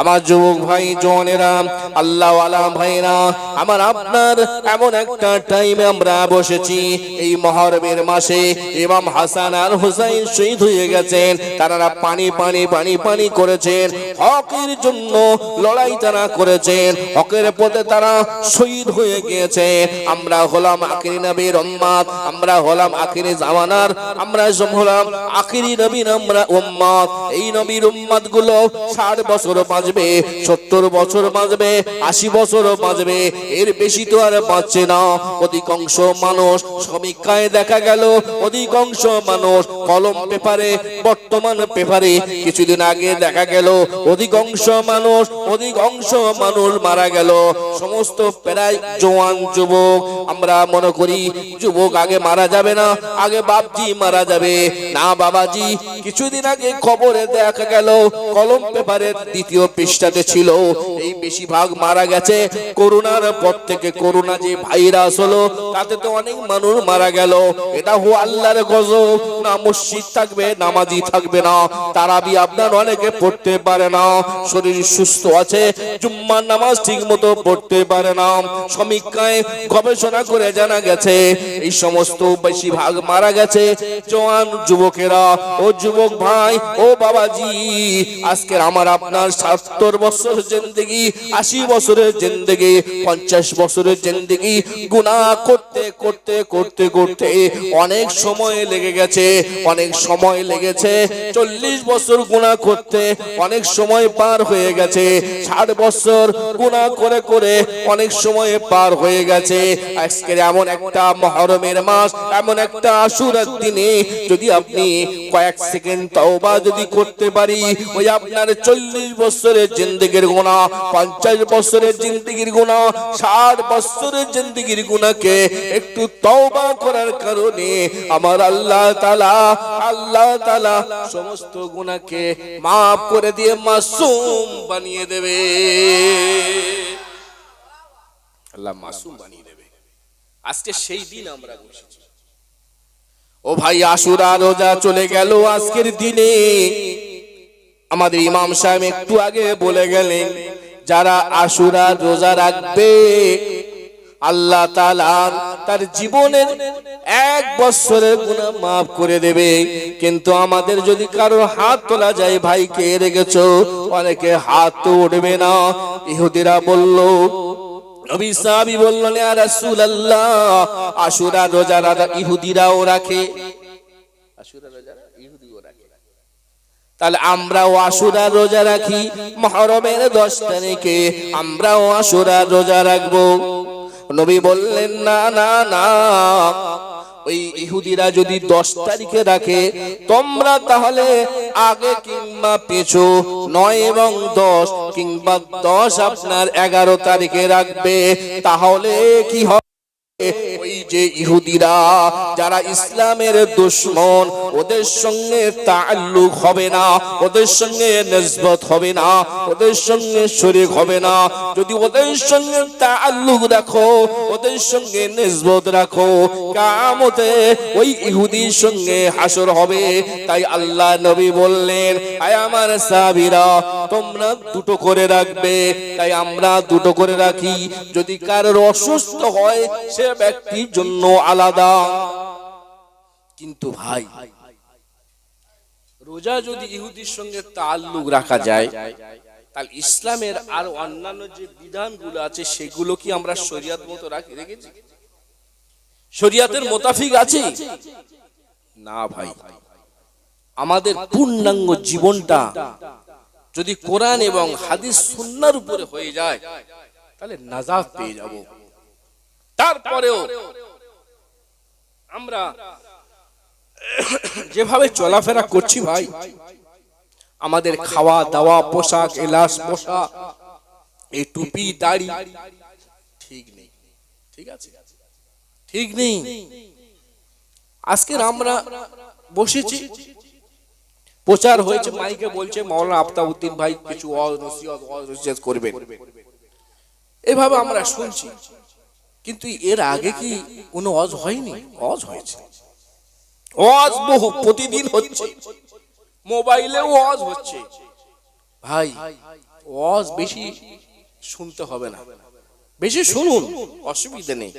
আমার যুবক ভাই, জনেরা আল্লাহ ভাইরা আমার আপনার এমন একটা টাইমে আমরা বসেছি। এই মহরমের মাসে ইমাম হাসান আর হুসাইন শহীদ হয়ে গেছেন। তারা পানি পানি পানি পানি করেছেন। হকের জন্য লড়াই তারা করেছেন। হকের পথে তারা শহীদ হয়ে গিয়েছে আমরা হলাম আখিরি নবীর উম্মাদ, আমরা হলাম আখিরি জামানার, আমরা হলাম আখিরি নবীর আমরা উম্মাদ। এই নবীর উম্মাদগুলো ষাট বছর বাঁচবে, সত্তর বছর বাঁচবে, আশি বছর বাঁচবে, এর বেশি তো আর বাঁচছে না। অধিকাংশ মানুষ সমীক্ষায় দেখা গেল, অধিকাংশ মানুষ কলম পেপারে, বর্তমান পেপারে কিছুদিন আগে দেখা গেল, অধিকাংশ মানুষ অধিকাংশ মানুষ মারা গেল। সমস্ত প্রায় জওয়ান যুবক, আমরা মনে করি যুবক আগে মারা যাবে না, আগে বাপজি মারা যাবে। না, বাবাজি কিছুদিন আগে খবরে দেখা গেল, কলম পেপারের দ্বিতীয় পৃষ্ঠাতে ছিল, এই বেশিরভাগ মারা গেছে করোনার পর থেকে। করোনা যে ভাইরাস হলো, তাতে তো অনেক মানুষ মারা গেল। এটা হো আল্লাহর গজব। না মসজিদ থাকবে নামাজি থাকবে না। তারাবি আপনার অনেকে পড়তে পারে না। শরীর সুস্থ আছে, জুম্মার নামাজ ঠিক মতো পড়তে পারে না। সমীক্ষায় গবেষণা করে জানা গেছে, এই সমস্ত বেশিরভাগ মারা গেছে জওয়ান যুবকেরা। ও যুবক ভাই, ও বাবাজি, আজকের আমার আপনার সত্তর বছর জিন্দগি, আশি বছরের জিন্দগি, পঞ্চাশ বছরের জিন্দগি গুনাহ করতে করতে করতে করতে অনেক সময় লেগে গেছে, অনেক সময় লেগেছে, চল্লিশ বছর গুনাহ করতে অনেক সময় পার হয়ে গেছে, ষাট বছর গুনাহ করে করে অনেক সময় পার হয়ে গেছে, আজকের এমন একটা মহরমের মাস, এমন একটা আশুরার দিনে যদি আপনি কয়েক সেকেন্ড তওবা যদি করতে পারি, ওই আপনার চল্লিশ বছরের জিন্দগির গুণা পঞ্চাশ বছরের জিন্দগির গুণা ষাট বছরের জিন্দগির গুণাকে একটু তওবা করার কারণে আমার আল্লাহ তালা আল্লাহ তালা সমস্ত গুণাকে মাফ করে দিয়ে মাসুম বানিয়ে দেবে। আল্লাহ মাসুম বানিয়ে দেবে। আজকে সেই দিন আমরা বসেছি। ও ভাই আশুরা, রোজা চলে গেল আজকের দিনে। আমাদের ইমাম সাহেব একটু আগে বলে গেলেন, যারা আশুরা রোজা রাখবে, আল্লাহ তার জীবনের এক বছরের গুনাহ মাফ করে দেবে। কিন্তু আমাদের যদি কারোর হাত তোলা যায়, ভাই কে রেখেছো? অনেকে হাত তো উঠবে না। ইহুদিরা বলল নবী সাহাবী বললেন, ইয়া রাসূলুল্লাহ, আশুরা রোজা রাখা ইহুদিরাও রাখে। আশুরা রোজা ইহুদিও রাখে। তাহলে আমরাও আশুরা রোজা রাখি, মহরমের দশ তারিখে আমরাও আশুরা রোজা রাখব। নবী বললেন, না না না, ওই ইহুদিরা যদি দশ তারিখে রাখে, তোমরা তাহলে আগে কিংবা পিছু নয় এবং দশ কিংবা দশ আপনার এগারো তারিখে রাখবে তাহলে কি হবে? হাসর হবে। তাই আল্লাহ নবী বললেন আমার তোমরা দুটো করে রাখবে। তাই আমরা দুটো করে রাখি। যদি কারোর অসুস্থ হয়, সে ব্যক্তির জন্য আলাদা। কিন্তু ভাই, রোজা যদি ইহুদির সঙ্গে তাল্লুক রাখা যায়, তাহলে ইসলামের আর অন্যান্য যে বিধানগুলো আছে, সেগুলো কি আমরা শরিয়াত মতো রাখি রেখেছি শরিয়াতের মোতাফিক আছে? না ভাই। আমাদের পূর্ণাঙ্গ জীবনটা যদি কোরআন এবং হাদিস সুন্নার উপরে হয়ে যায়, তাহলে নাজাত পেয়ে যাব। তারপরেও আমরা যেভাবে চলাফেরা করছি ভাই, আমাদের খাওয়া দাওয়া, পোশাক এলাস পোশাক এই টুপি, দাড়ি, ঠিক নেই, ঠিক আছে, ঠিক নেই। আজকের আমরা বসেছি, প্রচার হয়েছে, মাইকে বলছে মাওলানা আফতাবউদ্দিন ভাই, কিছু ওয়াজ নসিহত ওয়াজ নসিহত করবেন। এভাবে আমরা শুনছি। কিন্তু এর আগে কি কোনো অজ হয়নি? অজ হয়েছে। অজ বহু প্রতিদিন হচ্ছে। মোবাইলেও অজ হচ্ছে। ভাই অজ বেশি শুনতে হবে না। বেশি শুনুন অসুবিধা নেই।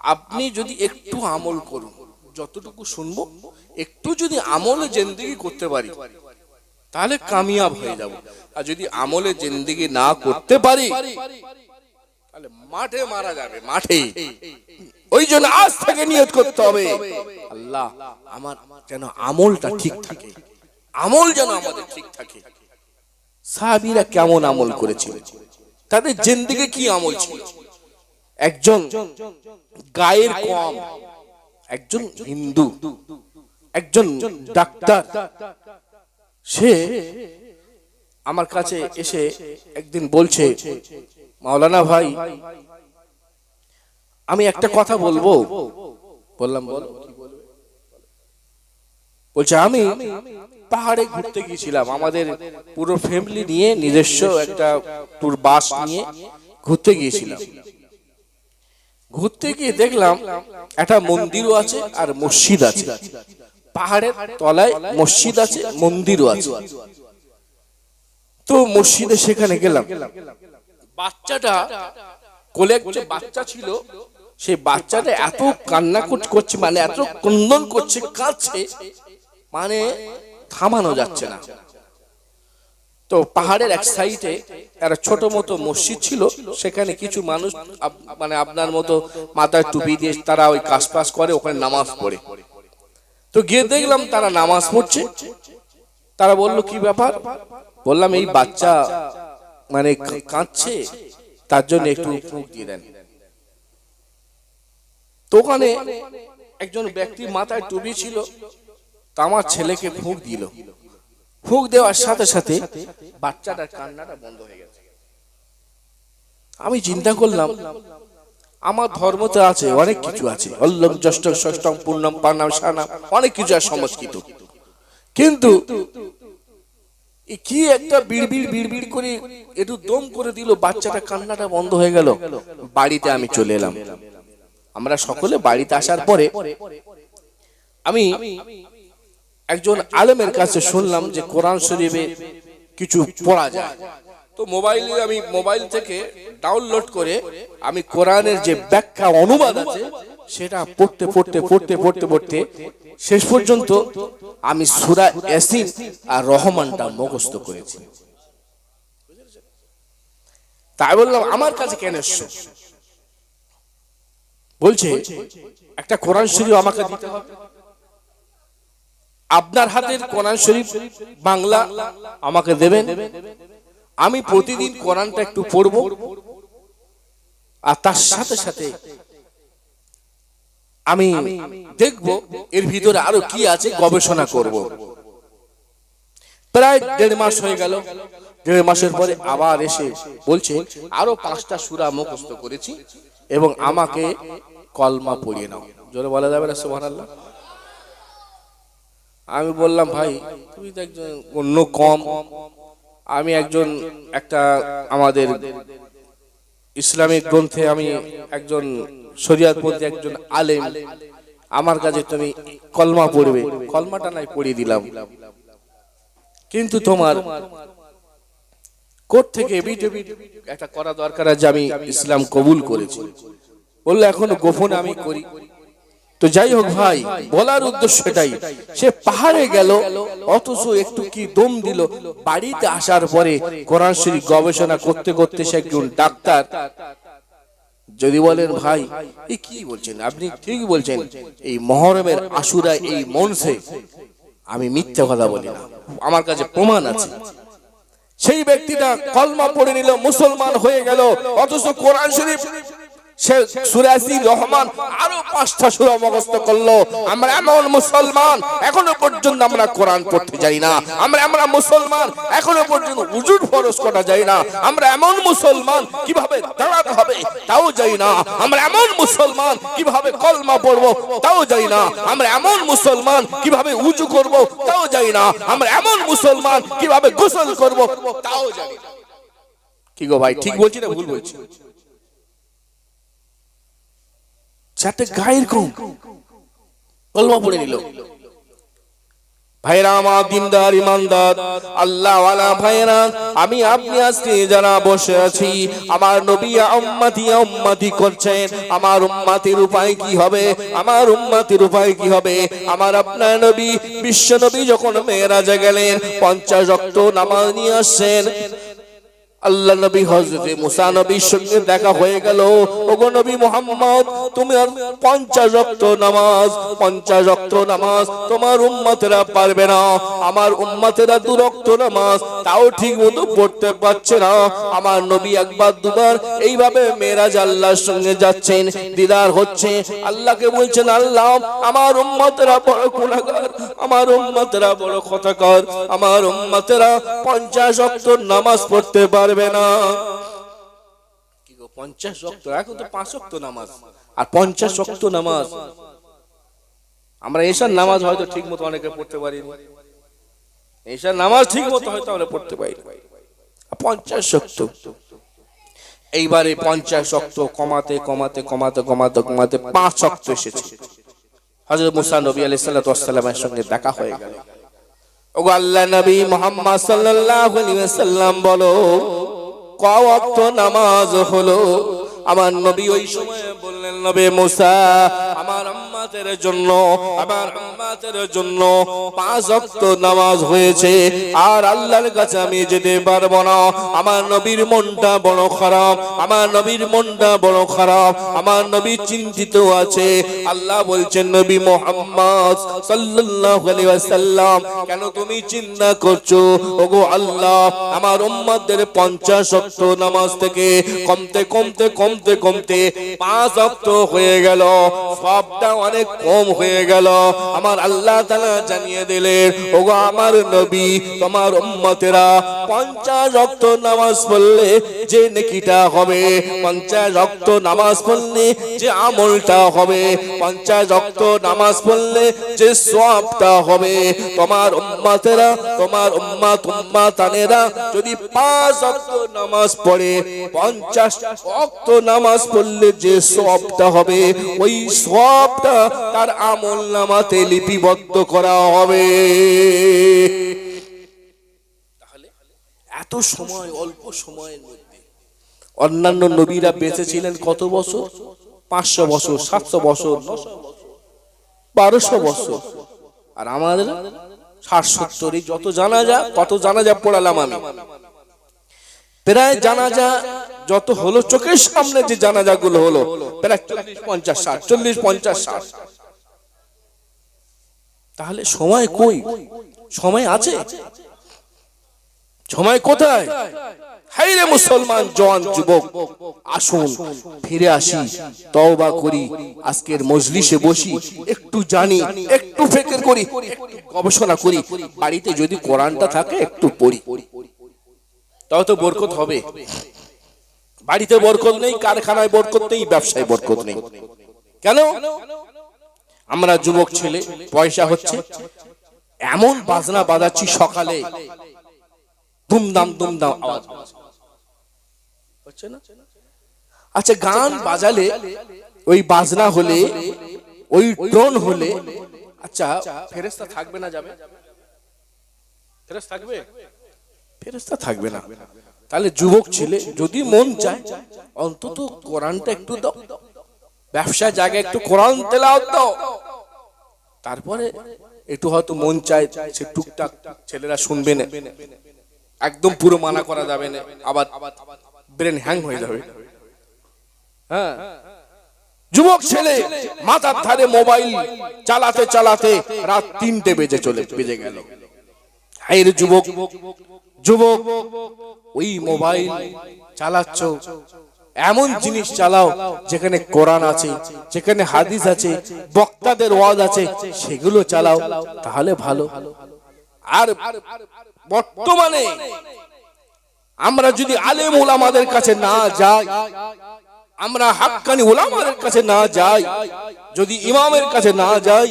আপনি যদি একটু আমল করুন যতটুকু শুনব একটু যদি আমলে জেন্দিগি করতে পারি তাহলে কামিয়াব হয়ে যাব। আর যদি আমলে জেন্দিগি না করতে পারি মাঠে মারা যাবে, মাঠে। ওই জন্য আজ থেকে নিয়ত করতে হবে। আল্লাহ, আমার যেন আমলটা ঠিক থাকে। আমল যেন আমাদের ঠিক থাকে। সাহাবীরা কেমন আমল করেছিল? তাদের জিন্দিগি কি আমল ছিল? একজন গায়ের কম একজন হিন্দু, একজন ডাক্তার। সে আমার কাছে এসে একদিন বলছে মাওলানা ভাই, আমি একটা কথা বলব? বললাম, বলো। বলছে, আমি পাহাড়ে ঘুরতে গিয়েছিলাম। আমাদের পুরো ফ্যামিলি নিয়ে নিজস্ব একটা ট্যুর বাস নিয়ে ঘুরতে গিয়েছিলাম। ঘুরতে গিয়ে দেখলাম একটা মন্দিরও আছে আর মসজিদ আছে। পাহাড়ের তলায় মসজিদ আছে, মন্দিরও আছে। তো মসজিদে সেখানে গেলাম। বাচ্চাটা কোলে একটা বাচ্চা ছিল সেই বাচ্চাটা এত কান্না কর- করছে মানে এত ক্রন্দন করছে কাঁদছে মানে থামানো যাচ্ছে না। তো পাহাড়ের এক সাইডে একটা ছোট মতো মসজিদ ছিল সেখানে কিছু মানুষ মানে আপনার মতো মাথায় টুপি দিয়ে তারা ওই কাজ পাস করে ওখানে নামাজ পড়ে। তো গিয়ে দেখলাম তারা নামাজ পড়ছে। তারা বলল কি ব্যাপার? বললাম এই বাচ্চা মানে কাঁদছে তার জন্য একটু ফুক দিয়ে দেন। তো ওখানে একজন ব্যক্তির মাথায় টুপি ছিল তা আমার ছেলেকে ফুক দিল। ফুক দেওয়ার সাথে সাথে বাচ্চাটার কান্নাটা বন্ধ হয়ে গেছে। আমি চিন্তা করলাম আমার ধর্মতে আছে অনেক কিছু আছে। অল্লম জ্যেষ্ঠ ষষ্ঠম পূর্ণম পার্ণাম সানাম অনেক কিছু আছে সংস্কৃত। কিন্তু কি একটা বিড়বিড় বিড়বিড় করে একটু দম করে দিল, বাচ্চাটা কান্নাটা বন্ধ হয়ে গেল। বাড়িতে আমি চলে এলাম। আমরা সকলে বাড়িতে আসার পরে আমি একজন আলেমের কাছে শুনলাম যে কোরআন শরীফে কিছু পড়া যায়। তো মোবাইলে আমি মোবাইল থেকে ডাউনলোড করে আমি কোরআনের যে ব্যাখ্যা অনুবাদ আছে সেটা পড়তে পড়তে পড়তে পড়তে পড়তে শেষ পর্যন্ত আমি সুরা ইয়াসিন আর রহমানটা মুখস্থ করেছি। তাই বললাম, আমার কাছে কেন এসছো? বলছে, একটা কোরআন শরীফ আমাকে দিতে হবে। আপনার হাতের কোরআন শরীফ বাংলা আমাকে দেবেন। আমি প্রতিদিন কোরআনটা একটু পড়ব। আর তার সাথে সাথে আমি দেখব এর ভিতরে আরও কি আছে গবেষণা করব। প্রায় দেড় মাস হয়ে গেল। দেড় মাসের পরে আবার এসে বলছে আরও পাঁচটা সুরা মুখস্থ করেছি এবং আমাকে কলমা পড়িয়ে নাও। জোরে বলা যাবে না সুবহানাল্লাহ? আমি বললাম ভাই তুমি তো একজন অন্য কম। আমি একজন একটা আমাদের ইসলামিক গ্রন্থে আমি একজন শরিয়াতপন্থী একজন আলেম, আমার কাছে তুমি কলমা পড়বে। কলমাটা নাই, পড়িয়ে দিলাম। কিন্তু তোমার কোর্ট থেকে একটা করা দরকার আছে, আমি ইসলাম কবুল করেছি। বলল, এখন গোপন আমি করি। তো যাই হোক ভাই, বলার উদ্দেশ্য এটাই। সে পাহাড়ে গেল, অথচ একটু কি দম দিল। বাড়িতে আসার পরে কোরআন শরীফ গবেষণা করতে করতে সে একজন ডাক্তার। যদি বলেন, ভাই এই কি বলছেন? আপনি ঠিক বলছেন, এই মহরমের আশুরা এই মনসে আমি মিথ্যা কথা বলি না। আমার কাছে প্রমাণ আছে। সেই ব্যক্তিটা কলমা পড়ে নিল, মুসলমান হয়ে গেল, অথচ কোরআন শরীফ সে সুরাসি রহমান পাঁচটা আমরা এমন মুসলমান পর্যন্ত আমরা না। আমরা আমরা মুসলমান পর্যন্ত উজুর করা না। আমরা এমন মুসলমান, কীভাবে তাও জানি না। আমরা এমন মুসলমান, কীভাবে কলমা পড়ব তাও জানি না। আমরা এমন মুসলমান, কীভাবে উজু করব তাও জানি না। আমরা এমন মুসলমান, কীভাবে গোসল করব তাও জানি না। কি গো ভাই, ঠিক বলছি না, ভুল বলছি? চারটে গায়ের কম কলমা পড়ে নিল। আমার দিনদার, ইমানদার আল্লাহ ভাইরা আমি আপনি আজকে যারা বসে আছি, আমার নবী করছেন, আমার উম্মতির উপায় কি হবে? আমার উম্মতির উপায় কি হবে? আমার আপনার নবী, বিশ্ব নবী যখন মেয়েরাজে গেলেন, পঞ্চাশ রক্ত নামাজ নিয়ে আসছেন আল্লাহ নবী হজরত মুসা নবীর সঙ্গে দেখা হয়ে গেল। ওগো নবী মোহাম্মদ, তুমি পঞ্চাশ রক্ত নামাজ, পঞ্চাশ রক্ত নামাজ তোমার উম্মতেরা পারবে না। আমার উম্মতেরা দু রক্ত নামাজ, তাও ঠিক মতো পড়তে পারছে না। আমার নবী একবার দুবার এইভাবে মেরাজ আল্লাহর সঙ্গে যাচ্ছেন, দিদার হচ্ছে। আল্লাহকে বলছেন, আল্লাহ, আমার উম্মতেরা বড় গুণাগার আমার উম্মতেরা বড় কথাকার আমার উম্মতেরা পঞ্চাশ রক্ত নামাজ পড়তে পারবে না। কি গো, পঞ্চাশ রক্ত? এখন তো পাঁচ রক্ত নামাজ। আর পঞ্চাশ রক্ত নামাজ। আমরা এসার নামাজ হয়তো ঠিক মতো অনেকে পড়তে পারিনি। এসার নামাজ ঠিক মতো হয়তো আমরা পড়তে পারি পঞ্চাশ রক্ত। এইবারে পঞ্চাশ রক্ত কমাতে কমাতে কমাতে কমাতে কমাতে পাঁচ রক্ত এসেছে। হযরত মুসা নবী ওয়াস সালামের সঙ্গে দেখা হয়ে গেল। ওগো আল্লাহ নবী মুহাম্মদ ওয়াসাল্লাম বলো ক ওয়াক্ত নামাজ হলো। আমার নবী ওই সময় বললেন নবী মুসা আমার আম্মাতের জন্য আমার আম্মাতের জন্য পাঁচ ওয়াক্ত নামাজ হয়েছে। আর আল্লাহর কাছে আমি যেতে পারব না। আমার নবীর মনটা বড় খারাপ, আমার নবীর মনটা বড় খারাপ, আমার নবী চিন্তিত আছে। আল্লাহ বলছেন, নবী মোহাম্মদ সাল্লাল্লাহু আলাইহি ওয়াসাল্লাম, কেন তুমি চিন্তা করছ? ওগো আল্লাহ, আমার উম্মতদের 50 ওয়াক্ত নামাজ থেকে কমতে কমতে কমতে কমতে পাঁচ ওয়াক্ত হয়ে গেল। সবটা কম হয়ে গেল। আমার আল্লাহ তাআলা জানিয়ে দিলেন, ওগো আমার নবী, তোমার উম্মতেরা 50 ওয়াক্ত নামাজ পড়লে যে নেকিটা হবে 50 ওয়াক্ত নামাজ পড়লে যে আমলটা হবে 50 ওয়াক্ত নামাজ পড়লে যে সওয়াবটা হবে। তোমার উম্মতেরা, তোমার উম্মাত, উম্মাতানেরা যদি পাঁচ ওয়াক্ত নামাজ পড়ে 50 ওয়াক্ত নামাজ পড়লে যে সবটা হবে, ওই সওয়াবটা তার আমল নামাতে লিপিবদ্ধ করা হবে। এত সময়, অল্প সময়ের মধ্যে অন্যান্য নবীরা বেঁচে ছিলেন কত বছর? পাঁচশো বছর, সাতশো বছর বারোশো বছর। আর আমাদের ষাট সত্তরই যত জানা যা কত জানা যা পড়ালাম আমি। প্রায় জানাজা যত হলো চোখের সামনে যে জানাজা গুলো হলো পঞ্চাশ, ষাট তাহলে সময় কই? সময় আছে? সময় কোথায়? মুসলমান জওয়ান যুবক, আসুন, ফিরে আসি, তওবা করি, আজকের মজলিসে বসি, একটু জানি, একটু ফিকির করি, একটু গবেষণা করি, বাড়িতে যদি কোরআনটা থাকে, একটু পড়ি। তাও তো বরকত হবে। বাড়িতে বরকত নেই, কারখানায় বরকত নেই, ব্যবসায় বরকত নেই। কেন? আমরা যুবক ছেলে, পয়সা হচ্ছে এমন বাজনা বাজাচ্ছি সকালে। দুমদাম দুমদাম আওয়াজ। হচ্ছে না? আচ্ছা গান বাজালে ওই বাজনা হলে, ওই টোন হলে আচ্ছা ফেরেস্তা থাকবে না যাবে? ফেরেস্তা থাকবে? ফেরেস্তা থাকবে না। তাহলে যুবক ছেলে, যদি মন চায়, অন্তত কোরআনটা একটু দাও। ব্যবসা জায়গায় একটু কোরআন তেলাওয়াত দাও। তারপরে একটু হয়তো মন চায় সে টুকটাক ছেলেরা শুনবে না। একদম পুরো মানা করা যাবে না। আবার ব্রেন হ্যাং হয়ে যাবে। হ্যাঁ। যুবক ছেলে, মাথার ধারে মোবাইল চালাতে চালাতে রাত তিনটে বেজে চলে, বেজে গেল। হাইরে যুবক যুবক, ওই মোবাইল চালাচ্ছ, এমন জিনিস চালাও যেখানে কোরআন আছে, যেখানে হাদিস আছে, বক্তাদের ওয়াজ আছে, সেগুলো চালাও, তাহলে ভালো। আর বর্তমানে আমরা যদি আলেম ওলামাদের কাছে না যাই আমরা হাক্কানি ওলামাদের কাছে না যাই যদি ইমামের কাছে না যাই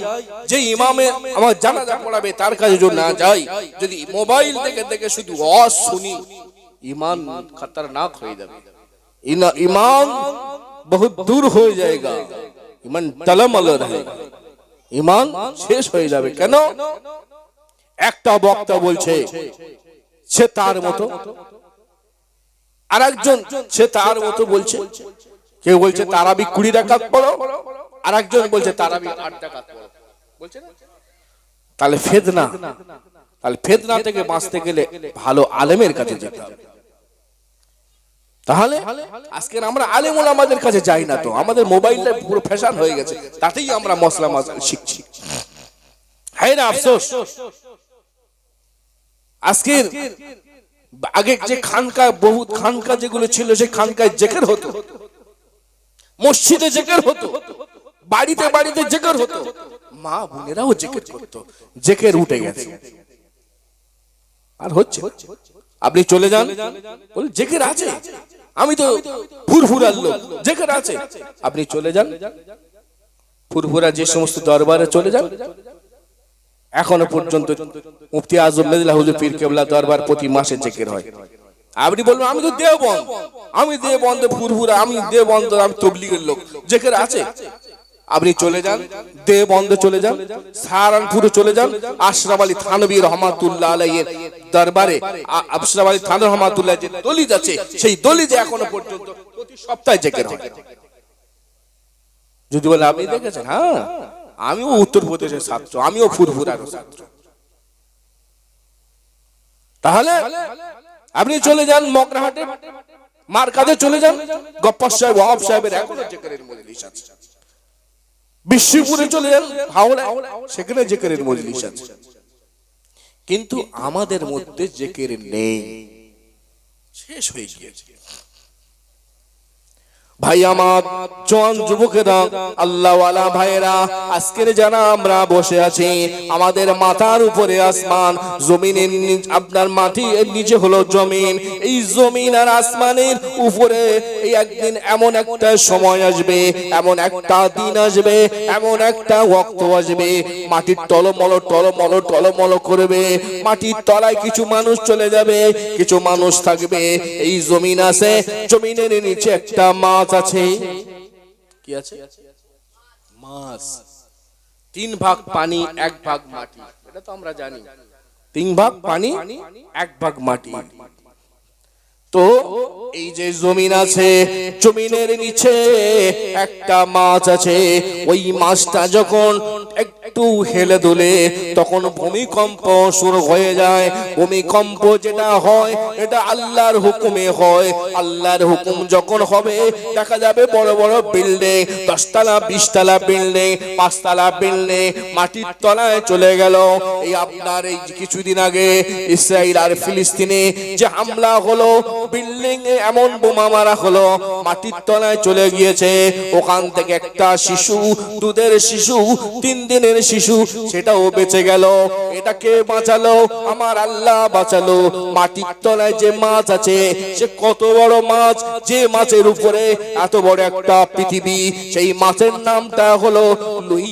যে ইমামে আমার জানাজা পড়াবে তার কাছে যদি না যাই যদি মোবাইল থেকে দেখে শুধু অস শুনি ইমান খতরনাক হয়ে যাবে ইনা- ইমান বহুত দূর হয়ে যায়গা ইমান তলমল रहेगा ইমান শেষ হয়ে যাবে কেন একটা বক্তা বলছে সে তার মতো আর একজন সে তার মতো বলছে কেউ বলছে তারাবি কুড়ি রাকাত পড়ো আর একজন বলছে তারাবি আট রাকাত পড়ো। বলছে না? তাহলে ফেদনা তাহলে ফেদনা থেকে বাঁচতে গেলে ভালো আলেমের কাছে যেতে হবে। তাহলে আজকে আমরা আলেমুল আমাদের কাছে যাই না তো, আমাদের মোবাইলটা পুরো ফ্যাশন হয়ে গেছে, তাতেই আমরা মশলা মশলা শিখছি। হ্যাঁ না আফসোস। আজকের আগে যে খানকা, বহুত খানকা যেগুলো ছিল, সেই খানকায় জেকের হতো। মসজিদে জেকের হতো, বাড়িতে বাড়িতে জেকের হতো। মা বোনেরাও জেকের করতো, জেকের উঠে গেছে। আর হচ্ছে, আপনি চলে যান বলে জেকের আছে? আমি তো ফুরফুরার লোক, জেকের আছে। আপনি চলে যান, ফুরফুরা যে সমস্ত দরবারে চলে যান। এখনও পর্যন্ত মুফতি আজম মেদিলা হুজুর পীর কেবলা দরবার প্রতি মাসে চেকের হয়। আপনি বলবেন, আমি তো দেব বন্ধ আমি দেব বন্ধ ফুরফুরা, আমি দেব বন্ধ আমি তবলিগের লোক। যেখানে আছে, আপনি চলে যান দে বন্ধ চলে যান সাহারানপুরে চলে যান, আশরাফ আলী থানবী রহমাতুল্লাহ আলাইয়ের দরবারে আশরাফ আলী থান রহমাতুল্লাহ যে দলিত আছে, সেই দলিতে এখনও পর্যন্ত প্রতি সপ্তাহে জেকের হয়। যদি বলে, আপনি দেখেছেন? হ্যাঁ। আমিও উত্তরপ্রদেশের ছাত্র, আমিও ফুরফুরার ছাত্র। তাহলে আপনি চলে যান মগরাহাটে। মার কাছে চলে যান। গপ্পা সাহেব ওয়াব সাহেবের এখনও জেকারের মজলিস আছে। বিশ্বপুরে চলে যান, হাওড়ায়। সেখানে জেকারের মজলিস আছে। কিন্তু আমাদের মধ্যে জেকের নেই। শেষ হয়ে গিয়েছে। ভাই আমার, জোয়ান যুবকেরা, আল্লাহওয়ালা ভাইয়েরা, আজকের যারা আমরা বসে আছি, আমাদের মাথার উপরে আসমান, জমিনের আপনার মাটি এর নিচে হলো জমিন। এই জমিন আর আসমানের উপরে এই একদিন এমন একটা সময় আসবে, এমন একটা দিন আসবে, এমন একটা ওক্ত আসবে। মাটির টলমল টলমল টলমল করবে। মাটির তলায় কিছু মানুষ চলে যাবে, কিছু মানুষ থাকবে। এই জমিন আছে, জমিনের নিচে একটা মাছ আছে? কি আছে? মাছ। তিন ভাগ পানি, এক ভাগ মাটি। এটা তো আমরা জানি। তিন ভাগ পানি, এক ভাগ মাটি। তো এই যে জমিন আছে, জমিনের নিচে একটা মাছ আছে। ওই মাছটা যখন একটু হেলে দুলে, তখন ভূমিকম্প শুরু হয়ে যায়। ভূমিকম্প যেটা হয়, এটা আল্লাহর হুকুমে হয়। আল্লাহর হুকুম যখন হবে, দেখা যাবে বড় বড় বিল্ডিং, দশতলা, বিশতলা বিল্ডিং, পাঁচতলা বিল্ডিং, মাটির তলায় চলে গেল। এই আপনার এই কিছুদিন আগে ইসরায়েল আর ফিলিস্তিনে যে হামলা হলো, বিল্ডিং এ এমন বোমা মারা হলো, মাটির তলায় চলে গিয়েছে। ওখান থেকে একটা শিশু, দুধের শিশু, তিন দিনের শিশু, সেটাও বেঁচে গেল। এটাকে বাঁচালো? আমার আল্লাহ বাঁচালো। মাটির তলায় যে মাছ আছে, সে কত বড় মাছ? যে মাছের উপরে এত বড় একটা পৃথিবী, সেই মাছের নামটা হলো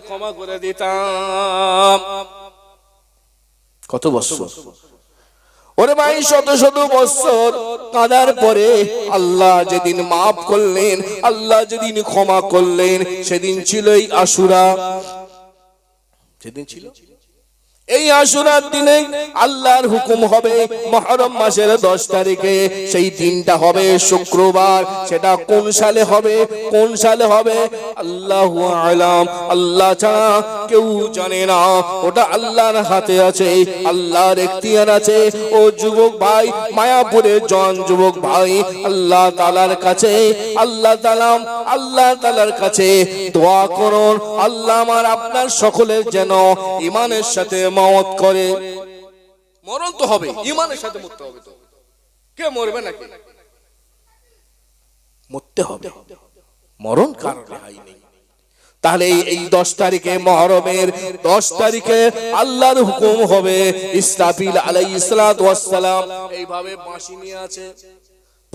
ক্ষমা করে দিতাম। কত বছর? ওরে ভাই, শত শত বছর কাঁদার পরে আল্লাহ যেদিন মাফ করলেন, আল্লাহ যেদিন ক্ষমা করলেন, সেদিন ছিল এই আশুরা। সেদিন ছিল? এই আশুরার দিনে আল্লাহর হুকুম হবে মহরম মাসের দশ তারিখে। সেই দিনটা হবে শুক্রবার। সেটা কোন সালে হবে? কোন সালে হবে? আল্লাহ আলাম। আল্লাহ ছাড়া কেউ জানে না। ওটা আল্লাহর হাতে আছে, আল্লাহর এখতিয়ার আছে। ও যুবক ভাই, মায়াপুরের জন যুবক ভাই, আল্লাহ তালার কাছে, আল্লাহ তালাম আল্লাহ তালার কাছে দোয়া করুন। আল্লাহ আমার আপনার সকলের যেন ইমানের সাথে মত করে। মরণ তো হবে ইমানের সাথে মরতে হবে তো। কে মরবে নাকি? মরতে হবে। মরণ কার রেহাই নেই। তাহলে এই- এই দশ তারিখে মহরমের দশ তারিখে আল্লাহর হুকুম হবে। ইসরাফিল আলাই ইসলাতাম এইভাবে বাঁশি নিয়ে আছে।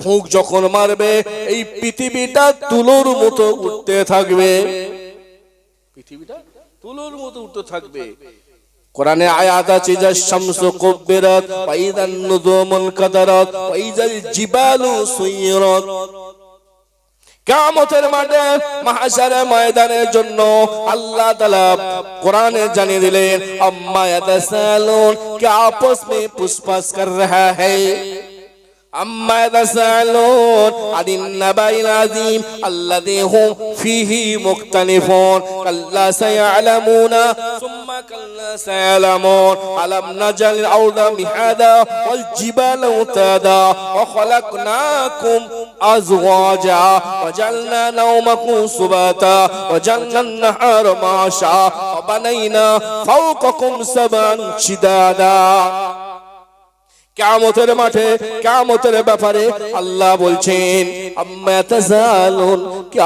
ফুঁক যখন মারবে এই পৃথিবীটা তুলোর মতো উঠতে থাকবে। পৃথিবীটা তুলোর মতো উঠতে থাকবে। কোরআনে আয়াত আছে যা শামসু কুব্বিরাত পাইদান নুজুমুল কাদারাত পাইজাল জিবালু সুইরাত কিয়ামতের মাঠে, মাহশারের ময়দানের জন্য আল্লাহ তাআলা কোরআনে জানিয়ে দিলেন, আম্মা ইয়াতাসালুন কি আপস মে পুষ্পাস কর রহা হ্যায়? আম্মা তাসালুন আদিন নাবাইল আযীম আল্লাযী হুম ফীহি মুখতালিফুন কাল্লা সায়ালামুনা সুম্মা কাল্লা সায়ালামুন আলাম নাজাল আউদা মিহাদা ওয়াল জিবাল উতাদা ওয়া খলাকনাকুম আযওয়াজা ওয়া জালনা নাওমাকুম সুবাতা ওয়া জান্নান নাহার মাশা ওয়া বানাইনা ফাওকাকুম সাবান শিদাদা কামতের মাঠে কামতের ব্যাপারে আল্লাহ বলছেন কি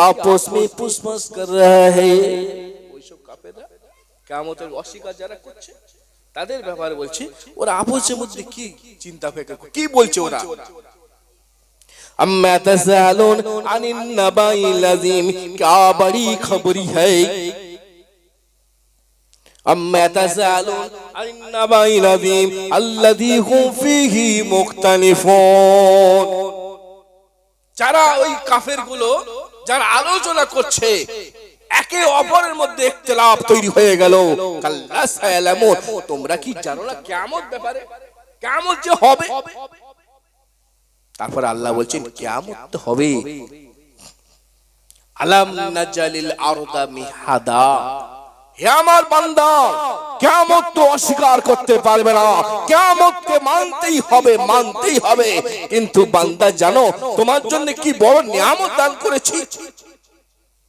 তাদের ব্যাপারে বলছি, ওরা মধ্যে কি চিন্তা কি বলছে ওরা? আম্মা তাজালুন, আনিন খবরি أما تسألون عن النبأ العظيم الذي هم فيه مختلفون যারা ওই কাফের গুলো যারা আলোচনা করছে একে অপরের মধ্যে ইখতিলাফ তৈরি হয়ে গেল কাল্লা সায়ালামুন তোমরা কি জানো না কিয়ামত ব্যাপারে কিয়ামত যে হবে তারপর আল্লাহ বলছেন কিয়ামত তো হবে আলাম নাজালিল আরদা মিহাদা হে আমার বান্দা, কিয়ামত তো অস্বীকার করতে পারবে না। কিয়ামতকে মানতেই হবে মানতেই হবে। কিন্তু বান্দা, জানো, তোমার জন্য কি বড় নিয়ামত দান করেছি?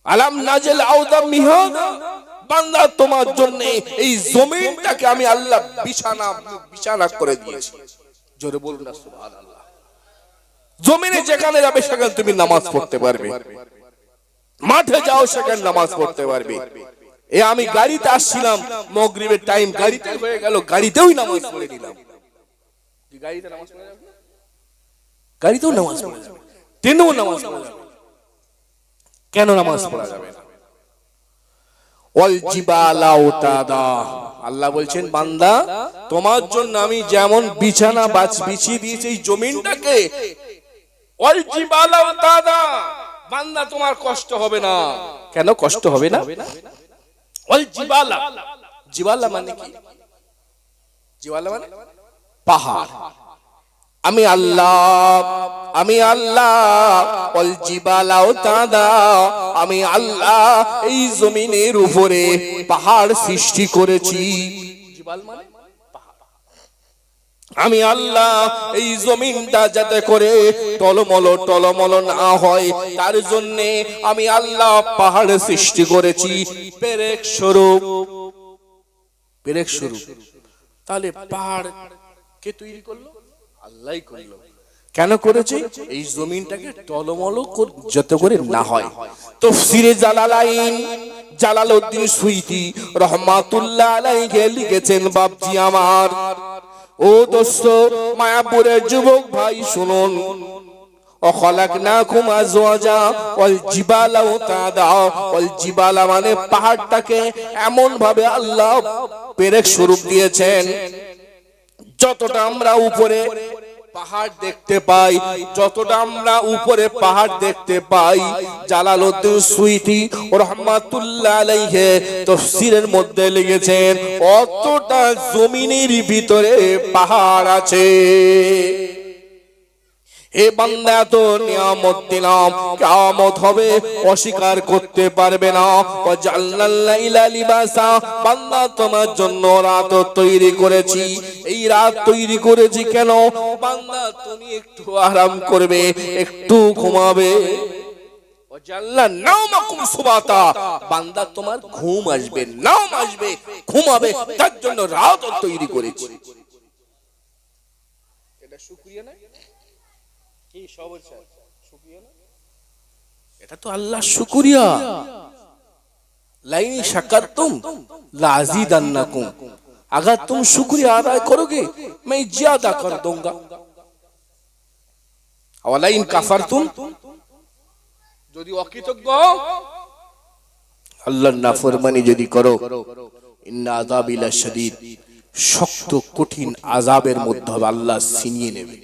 আলাম নাজেল আউদা মিহাদা বান্দা, তোমার জন্য এই জমিনটাকে আমি আল্লাহ বিছানা বিছানা করে দিয়েছি। জোরে বলুন না, সুবহানাল্লাহ। জমিনে যেখানে যাবে, সেখানে তুমি নামাজ পড়তে পারবে। মাঠে যাও, সেখানে নামাজ পড়তে পারবে। এ আমি গাড়িতে আসছিলাম মগরিবের টাইম গাড়িতে হয়ে গেল গাড়িতেও নামাজ পড়ে নিলাম গাড়িতে নামাজ পড়ে যাবে? গাড়িতেও নামাজ পড়ে যাবে। ট্রেনেও নামাজ পড়ে যাবে। কেন নামাজ পড়া যাবে না? ওয়াল জিবালা উতাদা। আল্লাহ বলছেন বান্দা তোমার জন্য আমি যেমন বিছানা বাছ বিছিয়ে দিয়েছি এই জমিনটাকে ওয়াল জিবালা উতাদা। বান্দা তোমার কষ্ট হবে না। কেন কষ্ট হবে না? জিবালা। জিবালা মানে কি? জিবালা মানে? পাহাড়। আমি আল্লাহ আমি আল্লাহ অল জিবালাও তাদা আমি আল্লাহ, এই জমিনের উপরে পাহাড় সৃষ্টি করেছি। জিবাল মানে? আমি আল্লাহ এই জমিনটা যাতে করে টলমল টলমল না হয়, তার জন্য আমি আল্লাহ পাহাড় সৃষ্টি করেছি। পেরেক স্বরূপ। পেরেক স্বরূপ। তাহলে পাহাড় কে তৈরি করল? আল্লাহই করল। কেন করেছে? এই জমিনটাকে টলমল যাতে করে না হয়। তফসিরে জালালাইন, জালালউদ্দিন সুইতি রহমাতুল্লাহ আলাইহি লিখেছেন, বাপজি আমার। ও দোস্ত, মায়াপুরের যুবক ভাই, শুনুন। অখলাকনাকুম আজওয়াজা, ওয়াল জিবালা উতাদা ওয়াল জিবালা মানে পাহাড়টাকে এমন ভাবে আল্লাহ পেরেক স্বরূপ দিয়েছেন, যতটা আমরা উপরে পাহাড় দেখতে পাই। যতটা আমরা উপরে পাহাড় দেখতে পাই, জালালউদ্দিন সুইটি ও রহমাতুল্লাহ আলাইহি তাফসীরের মধ্যে লিখেছেন, অতটা জমিনের ভিতরে পাহাড় আছে। এ বান্দা তো নিয়ামত দিলাম হবে, অস্বীকার করতে পারবে না। তোমার জন্য রাত তৈরি করেছি। এই রাত তৈরি করেছি কেন? বান্দা তুমি একটু আরাম করবে, একটু ঘুমাবে। বান্দা তোমার ঘুম আসবে, নাম আসবে, ঘুমাবে, তার জন্য রাত তৈরি করেছি। এটা শুকরিয়া কি সবর শুকরিয়া না এটা তো আল্লাহ শুকরিয়া लाइन शकरतुम लाजीदन्नकुम अगर तुम शुक्रिया अदा करोगे मैं ज्यादा कर दूंगा और लाइन काफरतुम যদি অকৃতজ্ঞ হও, আল্লাহর নাফরমানি যদি করো ইন্না আযাবিলা শাদীদ শক্ত কঠিন আযাবের মধ্যে হবে আল্লাহ ছিনিয়ে নেবে